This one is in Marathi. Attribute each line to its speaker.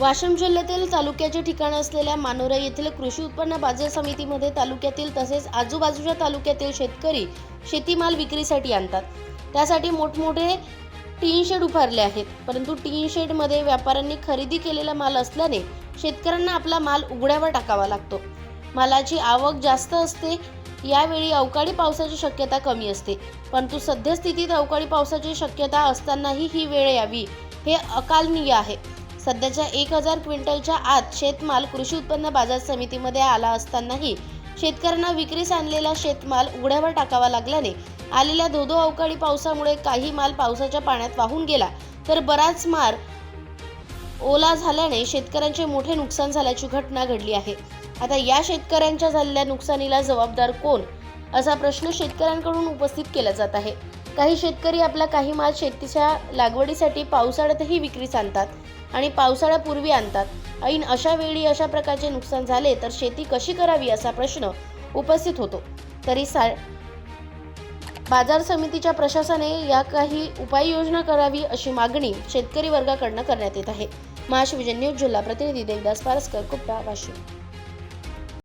Speaker 1: वाशिम जिल्ह्यातील तालुक्याचे ठिकाण असलेल्या मानोरा येथील कृषी उत्पन्न बाजार समितीमध्ये तालुक्यातील तसेच आजूबाजूच्या तालुक्यातील शेतकरी शेतीमाल विक्रीसाठी आणतात. त्यासाठी मोठमोठे टीन शेड उभारले आहेत. परंतु टीन शेडमध्ये व्यापाऱ्यांनी खरेदी केलेला माल असल्याने शेतकऱ्यांना आपला माल उघड्यावर टाकावा लागतो. मालाची आवक जास्त असते. यावेळी अवकाळी पावसाची शक्यता कमी असते. परंतु सद्यस्थितीत अवकाळी पावसाची शक्यता असतानाही ही वेळ यावी हे अकालनीय आहे. सध्याच्या एक हजार क्विंटलच्या आत शेतमाल कृषी उत्पन्न बाजार समितीमध्ये आला असतानाही शेतकऱ्यांना विक्रीस आणलेला शेतमाल उघड्यावर टाकावा लागल्याने आलेल्या धोधो अवकाळी पावसामुळे काही माल पावसाच्या पाण्यात वाहून गेला. तर बराच माल ओला झाल्याने शेतकऱ्यांचे मोठे नुकसान झाल्याची घटना घडली आहे. आता या शेतकऱ्यांच्या झालेल्या नुकसानीला जबाबदार कोण? असा प्रश्न शेतकऱ्यांकडून उपस्थित केला जात आहे. काही शेतकरी आपला काही माल शेतीच्या लागवडीसाठी पावसाळ्यातही विक्रीस आणतात आणि पावसाळ्यापूर्वी आणतात. ऐन अशा वेळी अशा प्रकारचे नुकसान झाले तर शेती कशी करावी असा प्रश्न उपस्थित होतो. तरी सा बाजार समितीच्या प्रशासनाने या काही उपाययोजना करावी अशी मागणी शेतकरी वर्गाकडनं करण्यात येत आहे. महाशिवजन न्यूज जिल्हा प्रतिनिधी देवदास पारस्कर कुपटा वाशिम.